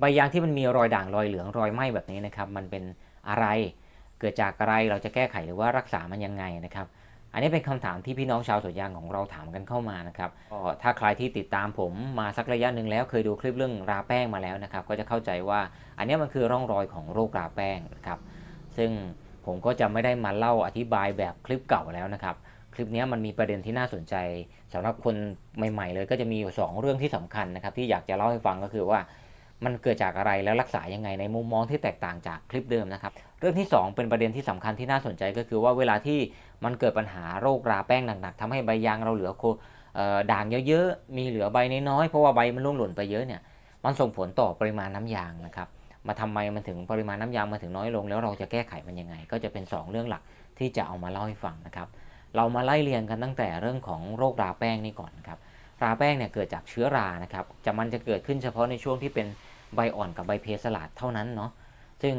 ใบยางที่มันมีรอยด่างรอยเหลืองรอยไหม้แบบนี้นะครับ มันเป็นอะไรเกิดจากอะไรเราจะแก้ไขหรือว่ารักษามันยังไงนะครับ อันนี้เป็นคำถามที่พี่น้องชาวสวนยางของเราถามกันเข้ามานะครับก็ถ้าใครที่ติดตามผมมาสักระยะหนึ่งแล้ว เคยดูคลิปเรื่องราแป้งมาแล้วนะครับ ก็จะเข้าใจว่าอันนี้มันคือร่องรอยของโรคราแป้งนะครับ ซึ่งผมก็จะไม่ได้มาเล่าอธิบายแบบคลิปเก่าแล้วนะครับคลิปนี้มันมีประเด็นที่น่าสนใจสำหรับคนใหม่ ๆ เลยก็จะมีอยู่สองเรื่องที่สำคัญนะครับ ที่อยากจะเล่าให้ฟังก็คือว่า มันเกิดจากอะไรแล้วรักษายังไงในมุมมองที่แตกต่างจากคลิปเดิมนะครับ เรื่องที่ 2 เป็นประเด็นที่สำคัญที่น่าสนใจก็คือว่าเวลาที่มันเกิดปัญหาโรคราแป้งหนักๆทำให้ใบยางเราเหลือโคด่างเยอะๆ มีเหลือใบน้อยๆ เพราะว่าใบมันร่วงหล่นไปเยอะเนี่ย มันส่งผลต่อปริมาณน้ำยางนะครับ มาทำไมมันถึงปริมาณน้ำยางมาถึงน้อยลง แล้วเราจะแก้ไขมันยังไง ก็จะเป็น 2 เรื่องหลักที่จะเอามาเล่าให้ฟังนะครับ เรามาไล่เรียงกันตั้งแต่เรื่องของโรคราแป้งนี่ก่อนนครับาแป้งเนี่ยเกิดจากเชื้อรานะครับจะมันจะเกิดขึ้นเฉพาะในช่วงที่เป็นใบอ่อนกับใบเพสลาดเท่านั้นเนาะซึ่ง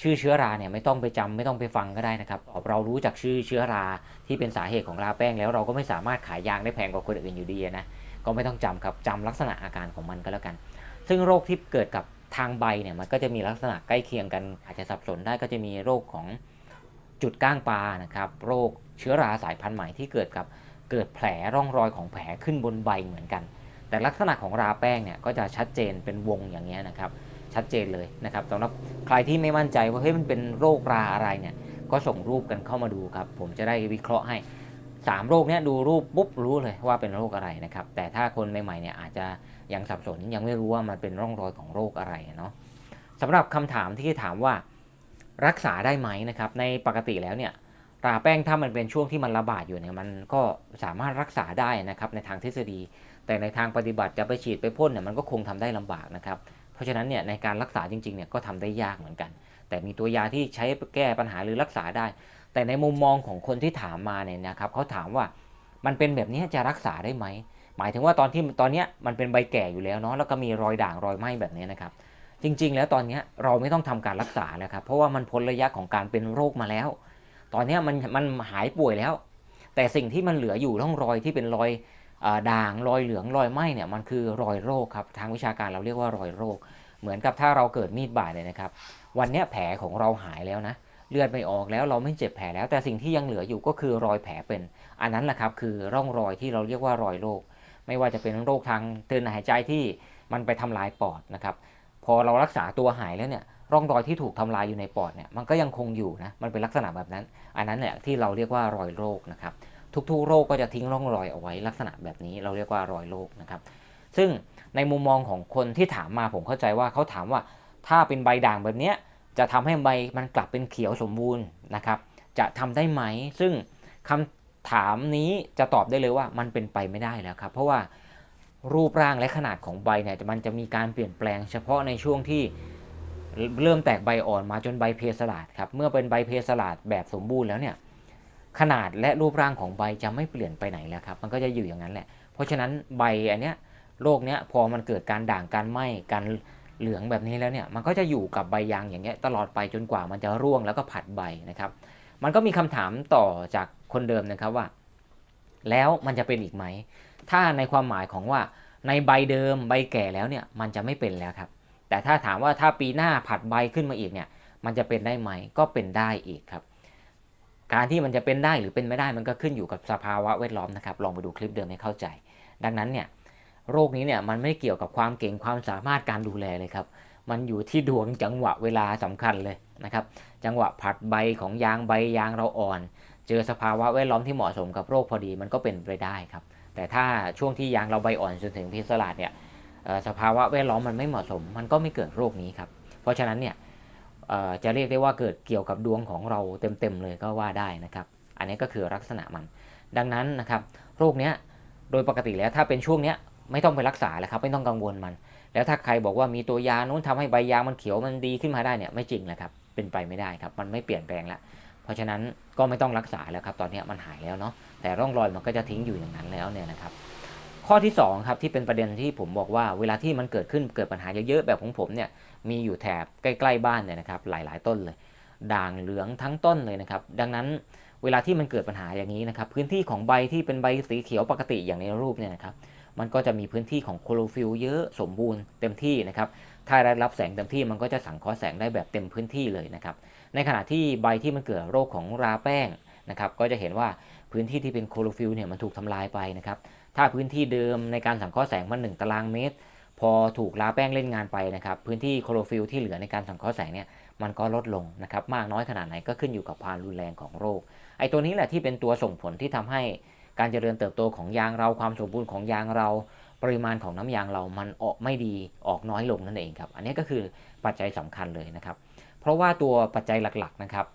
ชื่อเชื้อราเนี่ยไม่ต้องไปจำไม่ต้องไปฟังก็ได้นะครับ เรารู้จากชื่อเชื้อราที่เป็นสาเหตุของราแป้งแล้วเราก็ไม่สามารถขายยางได้แพงกว่าคนอื่นอยู่ดีนะก็ไม่ต้องจำครับจำลักษณะอาการของมันก็แล้วกัน ซึ่งโรคที่เกิดกับทางใบเนี่ยมันก็จะมีลักษณะใกล้เคียงกัน อาจจะสับสนได้ก็จะมีโรคของจุดก้างปลานะครับ โรคเชื้อราสายพันธุ์ใหม่ที่เกิดกับ เกิดแผลร่องรอยของแผลขึ้นบนใบเหมือนกัน แต่ลักษณะของราแป้งเนี่ยก็จะชัดเจนเป็นวงอย่างเงี้ยนะครับ ชัดเจนเลยนะครับสำหรับใครที่ไม่มั่นใจว่าเฮ้ยมันเป็นโรคราอะไรเนี่ยก็ส่งรูปกันเข้ามาดูครับ ผมจะได้วิเคราะห์ให้ 3 โรคเนี้ยดูรูปปุ๊บรู้เลยว่าเป็นโรคอะไรนะครับ แต่ถ้าคนใหม่ๆเนี่ยอาจจะยังสับสนยังไม่รู้ว่ามันเป็นร่องรอยของโรคอะไรเนาะสำหรับคำถามที่ถามว่ารักษาได้ไหมนะครับในปกติแล้วเนี่ย ราแป้งถ้ามันเป็นช่วงที่มันระบาดอยู่เนี่ยมันก็สามารถรักษาได้นะครับในทางทฤษฎี แต่ในทางปฏิบัติจะไปฉีดไปพ่นเนี่ยมันก็คงทำได้ลำบากนะครับเพราะฉะนั้นเนี่ยในการรักษาจริงๆเนี่ยก็ทำได้ยากเหมือนกัน แต่มีตัวยาที่ใช้แก้ปัญหาหรือรักษาได้ แต่ในมุมมองของคนที่ถามมาเนี่ยนะครับเขาถามว่ามันเป็นแบบนี้จะรักษาได้ไหมหมายถึงว่าตอนที่ตอนนี้มันเป็นใบแก่อยู่แล้วเนาะแล้วก็มีรอยด่างรอยไหม้แบบนี้นะครับจริง ๆ แล้วตอนนี้เราไม่ต้องทำการรักษาแล้วครับเพราะว่ามันพ้นระยะของการเป็นโรคมาแล้ว ตอนนี้มันมันหายป่วยแล้ว แต่สิ่งที่มันเหลืออยู่ร่องรอยที่เป็นรอยอด่างรอยเหลืองรอยไหม้เนี่ยมันคือรอยโรคครับทางวิชาการเราเรียกว่ารอยโรค เหมือนกับถ้าเราเกิดมีดบาดเลยนะครับ วันนี้แผลของเราหายแล้วนะเลือดไม่ออกแล้วเราไม่เจ็บแผลแล้ว แต่สิ่งที่ยังเหลืออยู่ก็คือรอยแผลเป็น อันนั้นแหละครับคือร่องรอยที่เราเรียกว่ารอยโรค ไม่ว่าจะเป็นโรคทางเดินหายใจที่มันไปทำลายปอดนะครับ พอเรารักษาตัวหายแล้วเนี่ย ร่องรอยที่ถูกทำลายอยู่ในปอดเนี่ยมันก็ยังคงอยู่นะมันเป็นลักษณะแบบนั้น อันนั้นเนี่ยที่เราเรียกว่ารอยโรคนะครับทุกๆ โรคก็จะทิ้งร่องรอยเอาไว้ลักษณะแบบนี้เราเรียกว่ารอยโรคนะครับซึ่งในมุมมองของคนที่ถามมาผมเข้าใจว่าเขาถามว่าถ้าเป็นใบด่างแบบนี้จะทำให้ใบมันกลับเป็นเขียวสมบูรณ์นะครับจะทำได้ไหม ซึ่งคำถามนี้จะตอบได้เลยว่ามันเป็นไปไม่ได้แล้วครับ เพราะว่ารูปร่างและขนาดของใบเนี่ยมันจะมีการเปลี่ยนแปลงเฉพาะในช่วงที่ เริ่มแตกใบอ่อนมาจนใบเพสลาดครับ เมื่อเป็นใบเพสลาดแบบสมบูรณ์แล้วเนี่ยขนาดและรูปร่างของใบจะไม่เปลี่ยนไปไหนแล้วครับ มันก็จะอยู่อย่างนั้นแหละ เพราะฉะนั้นใบอันเนี้ยโรคเนี้ยพอมันเกิดการด่างการไหม้การเหลืองแบบนี้แล้วเนี่ยมันก็จะอยู่กับใบยางอย่างเงี้ยตลอดไปจนกว่ามันจะร่วงแล้วก็ผัดใบนะครับ มันก็มีคำถามต่อจากคนเดิมนะครับว่า แล้วมันจะเป็นอีกไหม ถ้าในความหมายของว่าในใบเดิมใบแก่แล้วเนี่ยมันจะไม่เป็นแล้วครับ แต่ถ้าถามว่าถ้าปีหน้าผัดใบขึ้นมาอีกเนี่ยมันจะเป็นได้ไหมก็เป็นได้อีกครับ การที่มันจะเป็นได้หรือเป็นไม่ได้มันก็ขึ้นอยู่กับสภาวะแวดล้อมนะครับลองไปดูคลิปเดิมให้เข้าใจ ดังนั้นเนี่ยโรคนี้เนี่ยมันไม่เกี่ยวกับความเก่งความสามารถการดูแลเลยครับมันอยู่ที่ดวงจังหวะเวลาสำคัญเลยนะครับ จังหวะผัดใบของยางใบยางเราอ่อน เจอสภาวะแวดล้อมที่เหมาะสมกับโรคพอดีมันก็เป็นไปได้ครับ แต่ถ้าช่วงที่ยางเราใบอ่อนจนถึงพิษลาดเนี่ย สภาวะแวดล้อมมันไม่เหมาะสม มันก็ไม่เกิดโรคนี้ครับ เพราะฉะนั้นเนี่ยจะเรียกได้ว่าเกิดเกี่ยวกับดวงของเราเต็มๆเลยก็ว่าได้นะครับ อันนี้ก็คือลักษณะมัน ดังนั้นนะครับ โรคเนี้ยโดยปกติแล้วถ้าเป็นช่วงเนี้ยไม่ต้องไปรักษาแล้วครับไม่ต้องกังวลมัน แล้วถ้าใครบอกว่ามีตัวยานู้นทำให้ใบยางมันเขียวมันดีขึ้นมาได้เนี่ยไม่จริงเลยครับเป็นไปไม่ได้ครับ มันไม่เปลี่ยนแปลงแล้วเพราะฉะนั้นก็ไม่ต้องรักษาแล้วครับ ตอนนี้มันหายแล้วเนาะแต่ร่องรอยมันก็จะทิ้งอยู่อย่างนั้นแล้วเนี่ยนะครับ ข้อที่2ครับที่เป็นประเด็นที่ผมบอกว่าเวลาที่มันเกิดขึ้นเกิดปัญหาเยอะๆแบบของผมเนี่ยมีอยู่แถบใกล้ๆบ้านเนี่ยนะครับหลายๆต้นเลย ด่างเหลืองทั้งต้นเลยนะครับดังนั้นเวลาที่มันเกิดปัญหาอย่างนี้นะครับพื้นที่ของใบที่เป็นใบสีเขียวปกติอย่างในรูปเนี่ยนะครับมันก็จะมีพื้นที่ของโคโลฟิลเยอะสมบูรณ์เต็มที่นะครับถ้าได้รับแสงเต็มที่มันก็จะสังเคราะห์แสงได้แบบเต็มพื้นที่เลยนะครับในขณะที่ใบที่มันเกิดโรคของราแป้งนะครับก็จะเห็นว่าพื้นที่ที่เป็นโคโรฟิลเนี่ยมันถูกทำลายไปนะครับ ถ้าพื้นที่เดิมในการสังเคราะห์แสงมัน 1 ตารางเมตร พอถูกราแป้งเล่นงานไปนะครับพื้นที่โคโรฟิลที่เหลือในการสังเคราะห์แสงเนี่ยมันก็ลดลงนะครับมากน้อยขนาดไหนก็ขึ้นอยู่กับความรุนแรงของโรคไอ้ตัวนี้แหละที่เป็นตัวส่งผลที่ทำให้การเจริญเติบโตของยางเราความสมบูรณ์ของยางเรา ปริมาณของน้ำยางเรามันออกไม่ดีออกน้อยลงนั่นเองครับ อันนี้ก็คือปัจจัยสำคัญเลยนะครับ เพราะว่าตัวปัจจัยหลักๆนะครับ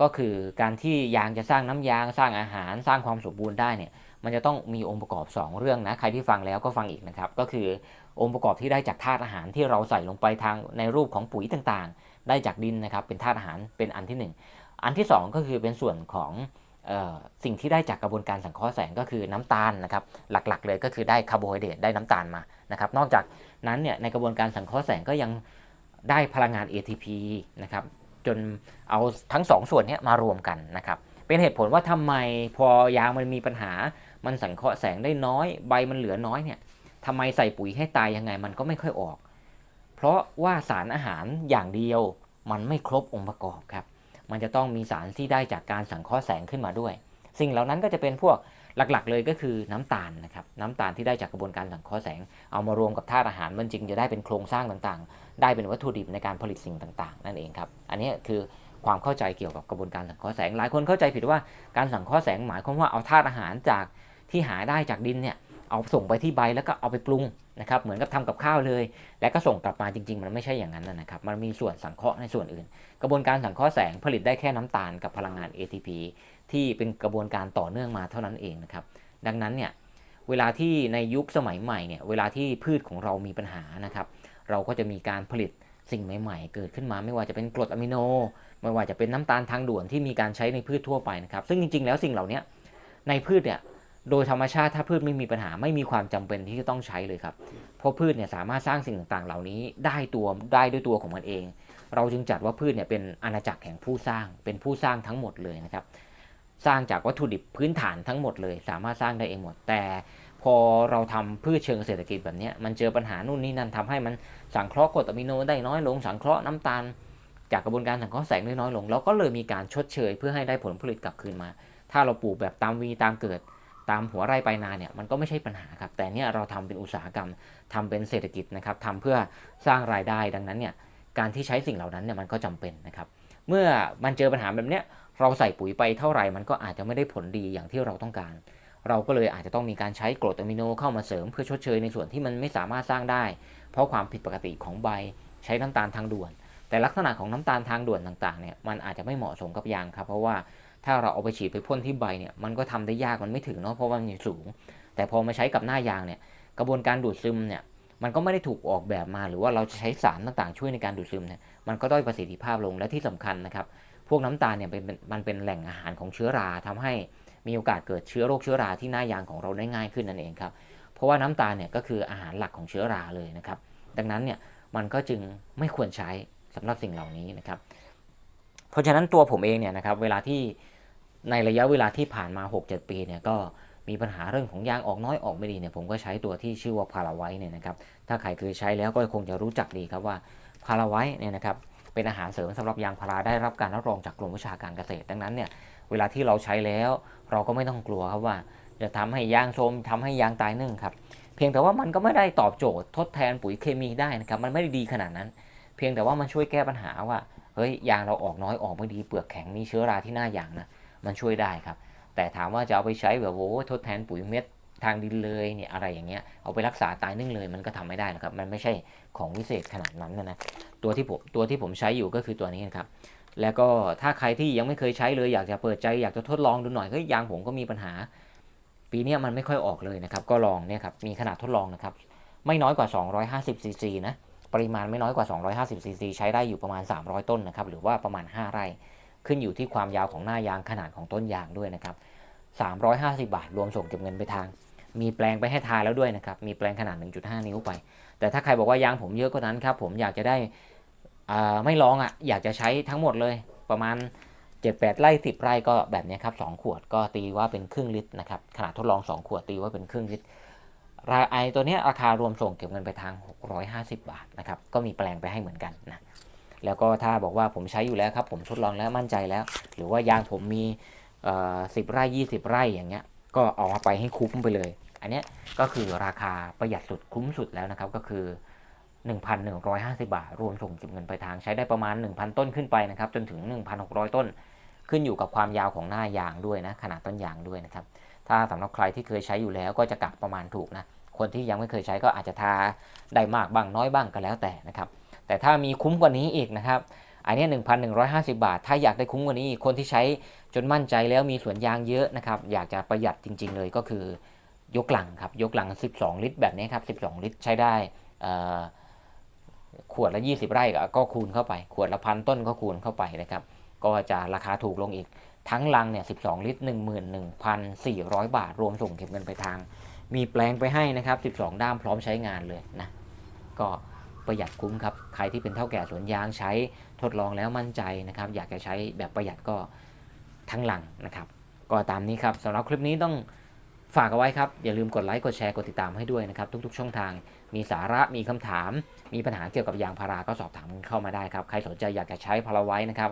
ก็คือการที่ยางจะสร้างน้ำยางสร้างอาหารสร้างความสมบูรณ์ได้เนี่ย มันจะต้องมีองค์ประกอบ 2 เรื่องนะ ใครที่ฟังแล้วก็ฟังอีกนะครับ ก็คือองค์ประกอบที่ได้จากธาตุอาหารที่เราใส่ลงไปทางในรูปของปุ๋ยต่างๆ ได้จากดินนะครับ เป็นธาตุอาหารเป็นอันที่ 1 อันที่ 2 ก็คือเป็นส่วนของออสิ่งที่ได้จากกระบวนการสังเคราะห์แสงก็คือน้ำตาลนะครับ หลักๆ เลยก็คือได้คาร์โบไฮเดรตได้น้ำตาลมานะครับ นอกจากนั้นเนี่ยในกระบวนการสังเคราะห์แสงก็ยังได้พลังงาน ATP นะครับจนเอาทั้งสองส่วนนี้มารวมกันนะครับ เป็นเหตุผลว่าทำไมพอยางมันมีปัญหา มันสังเคราะห์แสงได้น้อย ใบมันเหลือน้อยเนี่ยทำไมใส่ปุ๋ยให้ตายยังไงมันก็ไม่ค่อยออก เพราะว่าสารอาหารอย่างเดียวมันไม่ครบองค์ประกอบครับ มันจะต้องมีสารที่ได้จากการสังเคราะห์แสงขึ้นมาด้วย สิ่งเหล่านั้นก็จะเป็นพวกหลักๆ เลยก็คือน้ำตาลนะครับ น้ำตาลที่ได้จากกระบวนการสังเคราะห์แสง เอามารวมกับธาตุอาหารมันจึงจะได้เป็นโครงสร้างต่างๆ ได้เป็นวัตถุดิบในการผลิตสิ่งต่าง ๆ นั่นเองครับ อันนี้คือความเข้าใจเกี่ยวกับกระบวนการสังเคราะห์แสง หลายคนเข้าใจผิดว่าการสังเคราะห์แสงหมายความว่าเอาธาตุอาหารจาก ที่หาได้จากดินเนี่ยเอาส่งไปที่ใบแล้วก็เอาไปปรุงนะครับเหมือนกับทำกับข้าวเลย แล้วก็ส่งกลับมาจริง ๆ มันไม่ใช่อย่างนั้นนะครับมันมีส่วนสังเคราะห์ในส่วนอื่น กระบวนการสังเคราะห์แสงผลิตได้แค่น้ำตาลกับพลังงาน ATP ที่เป็นกระบวนการต่อเนื่องมาเท่านั้นเองนะครับดังนั้นเนี่ยเวลาที่ในยุคสมัยใหม่เนี่ยเวลาที่พืชของเรามีปัญหานะครับเราก็จะมีการผลิตสิ่งใหม่ ๆ เกิดขึ้นมาไม่ว่าจะเป็นกรดอะมิโน ไม่ว่าจะเป็นน้ำตาลทางด่วนที่มีการใช้ในพืชทั่วไปนะครับซึ่งจริง ๆ แล้วสิ่งเหล่านี้ในพืชเนี่ย โดยธรรมชาติถ้าพืชไม่มีปัญหาไม่มีความจำเป็นที่จะต้องใช้เลยครับ เพราะพืชเนี่ยสามารถสร้างสิ่งต่างๆ เหล่านี้ได้ตัวได้ด้วยตัวของมันเอง เราจึงจัดว่าพืชเนี่ยเป็นอาณาจักรแห่งผู้สร้าง เป็นผู้สร้างทั้งหมดเลยนะครับ สร้างจากวัตถุดิบพื้นฐานทั้งหมดเลย สามารถสร้างได้เองหมด แต่พอเราทำพืชเชิงเศรษฐกิจแบบนี้มันเจอปัญหานู่นนี่นั่นทำให้มันสังเคราะห์กรดอะมิโนได้น้อยลง สังเคราะห์น้ำตาล จากกระบวนการสังเคราะห์แสงได้น้อยลงเราก็เลยมีการชดเชยเพื่อให้ได้ผลผลิตกลับคืนมา ถ้าเราปลูกแบบตามวีตามเกิด ตามหัวไร่ปลานาเนี่ยมันก็ไม่ใช่ปัญหาครับ แต่เนี่ยเราทำเป็นอุตสาหกรรมทำเป็นเศรษฐกิจนะครับทำเพื่อสร้างรายได้ดังนั้นเนี่ยการที่ใช้สิ่งเหล่านั้นเนี่ยมันก็จำเป็นนะครับ เมื่อมันเจอปัญหาแบบเนี้ยเราใส่ปุ๋ยไปเท่าไหร่มันก็อาจจะไม่ได้ผลดีอย่างที่เราต้องการ เราก็เลยอาจจะต้องมีการใช้กรดอะมิโนเข้ามาเสริมเพื่อชดเชยในส่วนที่มันไม่สามารถสร้างได้ เพราะความผิดปกติของใบใช้น้ำตาลทางด่วน แต่ลักษณะของน้ำตาลทางด่วนต่างๆเนี่ยมันอาจจะไม่เหมาะสมกับยางครับ เพราะว่า ถ้าเราเอาไปฉีดไปพ่นที่ใบเนี่ยมันก็ทำได้ยากมันไม่ถึงเนาะเพราะว่ามันสูง แต่พอมาใช้กับหน้ายางเนี่ยกระบวนการดูดซึมเนี่ยมันก็ไม่ได้ถูกออกแบบมาหรือว่าเราจะใช้สารต่างๆ ช่วยในการดูดซึมเนี่ยมันก็ด้อยประสิทธิภาพลงและที่สำคัญนะครับ พวกน้ำตาลเนี่ยเป็นมันเป็นแหล่งอาหารของเชื้อราทำให้มีโอกาสเกิดเชื้อโรคเชื้อราที่หน้ายางของเราได้ง่ายขึ้นนั่นเองครับเพราะว่าน้ำตาลเนี่ยก็คืออาหารหลักของเชื้อราเลยนะครับ ดังนั้นเนี่ยมันก็จึงไม่ควรใช้สำหรับสิ่งเหล่านี้นะครับ เพราะฉะนั้นตัวผมเองเนี่ยนะครับเวลาที่ ในระยะเวลาที่ผ่านมา 6-7 ปีเนี่ยก็มีปัญหาเรื่องของยางออกน้อยออกไม่ดีเนี่ยผมก็ใช้ตัวที่ชื่อว่าพาราไว้เนี่ยนะครับถ้าใครเคยใช้แล้วก็คงจะรู้จักดีครับว่าพาราไว้เนี่ยนะครับเป็นอาหารเสริมสำหรับยางพาราได้รับการรับรองจากกรมวิชาการเกษตร ดังนั้นเนี่ยเวลาที่เราใช้แล้วเราก็ไม่ต้องกลัวครับว่า จะทำให้ยางโทมทำให้ยางตายนึ่งครับเพียงแต่ว่ามันก็ไม่ได้ตอบโจทย์ทดแทนปุ๋ยเคมีได้นะครับมันไม่ได้ดีขนาดนั้น เพียงแต่ว่ามันช่วยแก้ปัญหาว่าเฮ้ยยางเราออกน้อยออกไม่ดีเปลือกแข็งมีเชื้อราที่หน้ายางนะ มันช่วยได้ครับ แต่ถามว่าจะเอาไปใช้แบบโอ้ทดแทนปุ๋ยเม็ดทางดินเลยเนี่ยอะไรอย่างเงี้ยเอาไปรักษาตายนึ่งเลยมันก็ทำไม่ได้นะครับ มันไม่ใช่ของวิเศษขนาดนั้นนะตัวที่ผมตัวที่ผมใช้อยู่ก็คือตัวนี้นครับแล้วก็ถ้าใครที่ยังไม่เคยใช้เลยอยากจะเปิดใจอยากจะทดลองดูหน่อยเฮ้ยยางผมก็มีปัญหา ปีนี้มันไม่ค่อยออกเลยนะครับ ก็ลองเนี่ยครับมีขนาดทดลองนะครับ ไม่น้อยกว่า 250ซีซีนะปริมาณไม่น้อยกว่า 250ซีซีใช้ได้อยู่ประมาณ 300 ต้นนะครับหรือว่าประมาณ 5 ไร่ ขึ้นอยู่ที่ความยาวของหน้ายางขนาดของต้นยางด้วยนะครับ350 บาท รวมส่งเก็บเงินไปทาง มีแปลงไปให้ทายแล้วด้วยนะครับ มีแปลงขนาด 1.5 นิ้วไป แต่ถ้าใครบอกว่ายางผมเยอะกว่านั้นครับ ผมอยากจะได้ไม่ลองอะ อยากจะใช้ทั้งหมดเลย ประมาณ 7-8 ไร่ 10 ไร่ก็แบบนี้ครับ 2 ขวดก็ตีว่าเป็นครึ่งลิตรนะครับ ขนาดทดลอง 2 ขวดตีว่าเป็นครึ่งลิตร ราไอตัวนี้ราคารวมส่งเก็บเงินไปทาง 650 บาทนะครับ ก็มีแปลงไปให้เหมือนกันนะ แล้วก็ถ้าบอกว่าผมใช้อยู่แล้วครับ ผมทดลองแล้วมั่นใจแล้ว หรือว่ายางผมมีสิบไร่ 20 ไร่อย่างเงี้ย ก็เอามาไปให้คุ้มไปเลย อันนี้ก็คือราคาประหยัดสุดคุ้มสุดแล้วนะครับก็คือ 1,150 บาท รวมส่งเก็บเงินไปลายทางใช้ได้ประมาณ 1,000 ต้นขึ้นไปนะครับ จนถึง 1,600 ต้น ขึ้นอยู่กับความยาวของหน้ายางด้วยนะ ขนาดต้นยางด้วยนะครับ ถ้าสำหรับใครที่เคยใช้อยู่แล้วก็จะกลับประมาณถูกนะ คนที่ยังไม่เคยใช้ก็อาจจะทาได้มากบ้างน้อยบ้างก็แล้วแต่นะครับ แต่ถ้ามีคุ้มกว่านี้อีกนะครับอันนี้ 1,150 บาท ถ้าอยากได้คุ้มกว่านี้ คนที่ใช้จนมั่นใจแล้วมีสวนยางเยอะนะครับ อยากจะประหยัดจริง ๆ เลยก็คือยกหลังครับ ยกหลัง 12 ลิตร แบบนี้ครับ 12 ลิตรใช้ได้ขวดละ 20 ไร่ก็คูณเข้าไป ขวดละพันต้นก็คูณเข้าไปนะครับ ก็จะราคาถูกลงอีก ทั้งลังเนี่ย 12 ลิตร 11,400 บาท รวมส่งเก็บเงินไปทาง มีแปลงไปให้นะครับ 12 ด้ามพร้อมใช้งานเลยนะ ก็ ประหยัดคุ้มครับ ใครที่เป็นเท่าแก่สวนยางใช้ทดลองแล้วมั่นใจนะครับ อยากจะใช้แบบประหยัดก็ทั้งหลังนะครับ ก็ตามนี้ครับสำหรับคลิปนี้ต้องฝากเอาไว้ครับ อย่าลืมกดไลค์กดแชร์กดติดตามให้ด้วยนะครับ ทุกๆ ช่องทาง มีสาระมีคำถาม มีปัญหาเกี่ยวกับยางพาราก็สอบถามเข้ามาได้ครับ ใครสนใจอยากจะใช้พาราไว้นะครับ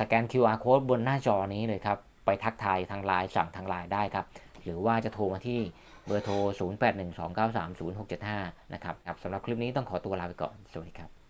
สแกน QR code บนหน้าจอนี้เลยครับ ไปทักทายทางไลน์สั่งทางไลน์ได้ครับ หรือว่าจะโทรมาที่ เบอร์โทร 0812930675 นะครับสำหรับคลิปนี้ต้องขอตัวลาไปก่อน สวัสดีครับ